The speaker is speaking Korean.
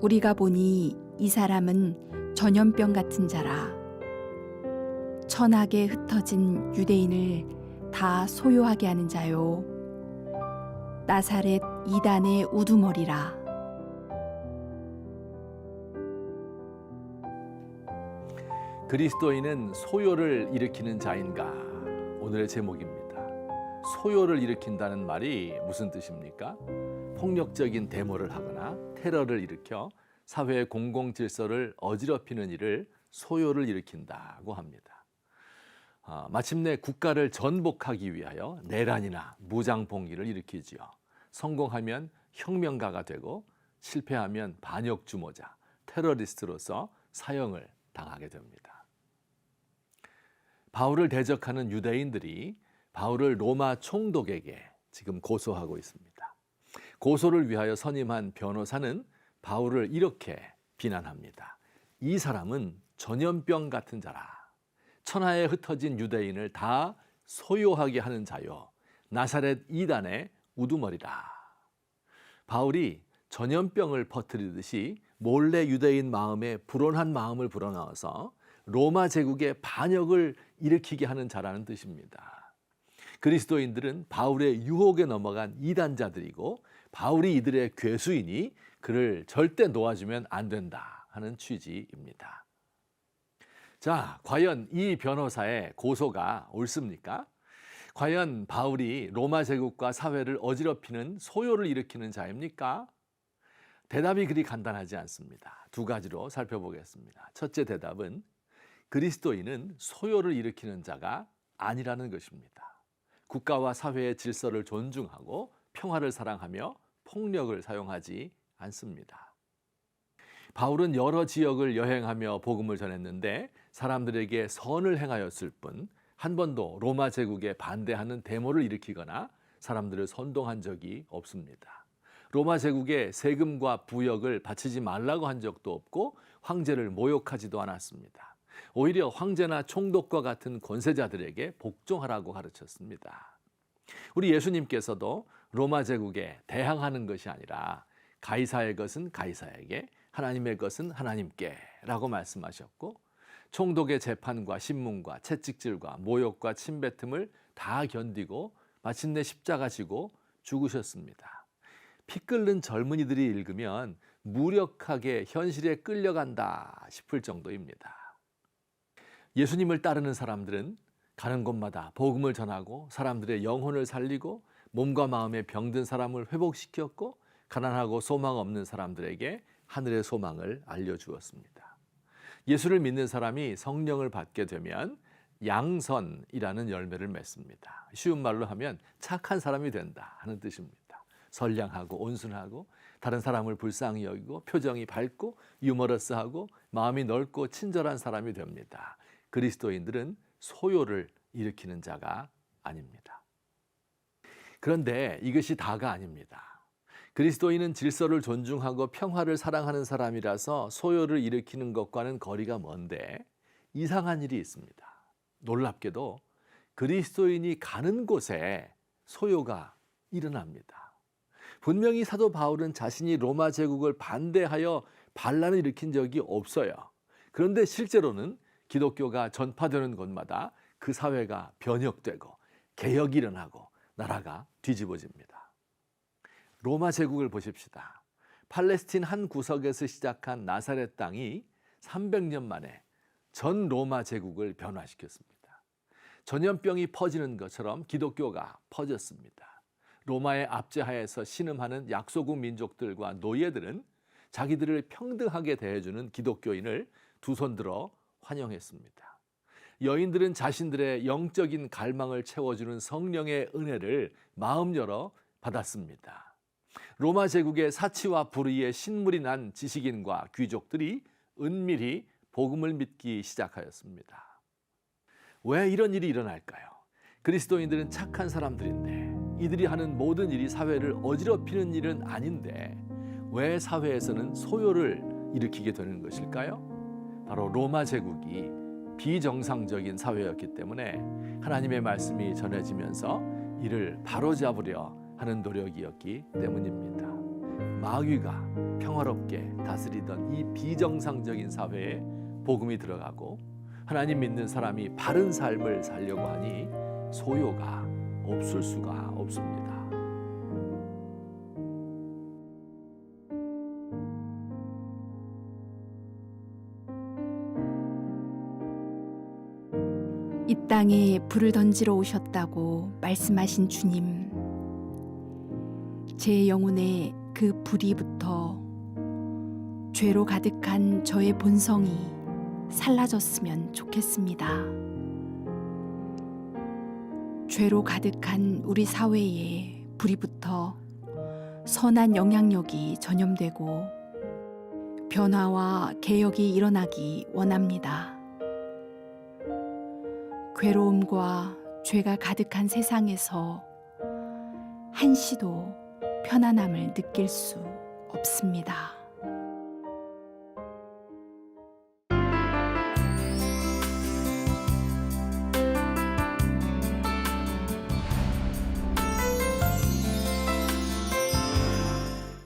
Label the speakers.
Speaker 1: 우리가 보니 이 사람은 전염병 같은 자라. 천하게 흩어진 유대인을 다 소요하게 하는 자요. 나사렛 이단의 우두머리라.
Speaker 2: 그리스도인은 소요를 일으키는 자인가? 오늘의 제목입니다. 소요를 일으킨다는 말이 무슨 뜻입니까? 폭력적인 데모를 하거나 테러를 일으켜 사회의 공공 질서를 어지럽히는 일을 소요를 일으킨다고 합니다. 아, 마침내 국가를 전복하기 위하여 내란이나 무장 봉기를 일으키지요. 성공하면 혁명가가 되고 실패하면 반역 주모자, 테러리스트로서 사형을 당하게 됩니다. 바울을 대적하는 유대인들이 바울을 로마 총독에게 지금 고소하고 있습니다. 고소를 위하여 선임한 변호사는 바울을 이렇게 비난합니다. 이 사람은 전염병 같은 자라. 천하에 흩어진 유대인을 다 소요하게 하는 자요. 나사렛 이단의 우두머리다. 바울이 전염병을 퍼뜨리듯이 몰래 유대인 마음에 불온한 마음을 불어넣어서 로마 제국의 반역을 일으키게 하는 자라는 뜻입니다. 그리스도인들은 바울의 유혹에 넘어간 이단자들이고 바울이 이들의 괴수이니 그를 절대 놓아주면 안 된다 하는 취지입니다. 자, 과연 이 변호사의 고소가 옳습니까? 과연 바울이 로마 제국과 사회를 어지럽히는 소요를 일으키는 자입니까? 대답이 그리 간단하지 않습니다. 두 가지로 살펴보겠습니다. 첫째 대답은 그리스도인은 소요를 일으키는 자가 아니라는 것입니다. 국가와 사회의 질서를 존중하고 평화를 사랑하며 폭력을 사용하지 않습니다. 바울은 여러 지역을 여행하며 복음을 전했는데 사람들에게 선을 행하였을 뿐 한 번도 로마 제국에 반대하는 데모를 일으키거나 사람들을 선동한 적이 없습니다. 로마 제국에 세금과 부역을 바치지 말라고 한 적도 없고 황제를 모욕하지도 않았습니다. 오히려 황제나 총독과 같은 권세자들에게 복종하라고 가르쳤습니다. 우리 예수님께서도 로마 제국에 대항하는 것이 아니라 가이사의 것은 가이사에게 하나님의 것은 하나님께라고 말씀하셨고 총독의 재판과 신문과 채찍질과 모욕과 침뱉음을 다 견디고 마침내 십자가 지고 죽으셨습니다. 피 끓는 젊은이들이 읽으면 무력하게 현실에 끌려간다 싶을 정도입니다. 예수님을 따르는 사람들은 가는 곳마다 복음을 전하고 사람들의 영혼을 살리고 몸과 마음의 병든 사람을 회복시켰고 가난하고 소망 없는 사람들에게 하늘의 소망을 알려주었습니다. 예수를 믿는 사람이 성령을 받게 되면 양선이라는 열매를 맺습니다. 쉬운 말로 하면 착한 사람이 된다 하는 뜻입니다. 선량하고 온순하고 다른 사람을 불쌍히 여기고 표정이 밝고 유머러스하고 마음이 넓고 친절한 사람이 됩니다. 그리스도인들은 소요를 일으키는 자가 아닙니다. 그런데 이것이 다가 아닙니다. 그리스도인은 질서를 존중하고 평화를 사랑하는 사람이라서 소요를 일으키는 것과는 거리가 먼데 이상한 일이 있습니다. 놀랍게도 그리스도인이 가는 곳에 소요가 일어납니다. 분명히 사도 바울은 자신이 로마 제국을 반대하여 반란을 일으킨 적이 없어요. 그런데 실제로는 기독교가 전파되는 곳마다 그 사회가 변혁되고 개혁이 일어나고 나라가 뒤집어집니다. 로마 제국을 보십시다. 팔레스틴 한 구석에서 시작한 나사렛 땅이 300년 만에 전 로마 제국을 변화시켰습니다. 전염병이 퍼지는 것처럼 기독교가 퍼졌습니다. 로마의 압제하에서 신음하는 약소국 민족들과 노예들은 자기들을 평등하게 대해주는 기독교인을 두 손 들어 환영했습니다. 여인들은 자신들의 영적인 갈망을 채워주는 성령의 은혜를 마음 열어 받았습니다. 로마 제국의 사치와 불의의 신물이 난 지식인과 귀족들이 은밀히 복음을 믿기 시작하였습니다. 왜 이런 일이 일어날까요? 그리스도인들은 착한 사람들인데 이들이 하는 모든 일이 사회를 어지럽히는 일은 아닌데 왜 사회에서는 소요를 일으키게 되는 것일까요? 바로 로마 제국이 비정상적인 사회였기 때문에 하나님의 말씀이 전해지면서 이를 바로잡으려 하는 노력이었기 때문입니다. 마귀가 평화롭게 다스리던 이 비정상적인 사회에 복음이 들어가고 하나님 믿는 사람이 바른 삶을 살려고 하니 소요가 없을 수가 없습니다.
Speaker 1: 땅에 불을 던지러 오셨다고 말씀하신 주님. 제 영혼에 그 불이 붙어 죄로 가득한 저의 본성이 살라졌으면 좋겠습니다. 죄로 가득한 우리 사회에 불이 붙어 선한 영향력이 전염되고 변화와 개혁이 일어나기 원합니다. 괴로움과 죄가 가득한 세상에서 한시도 편안함을 느낄 수 없습니다.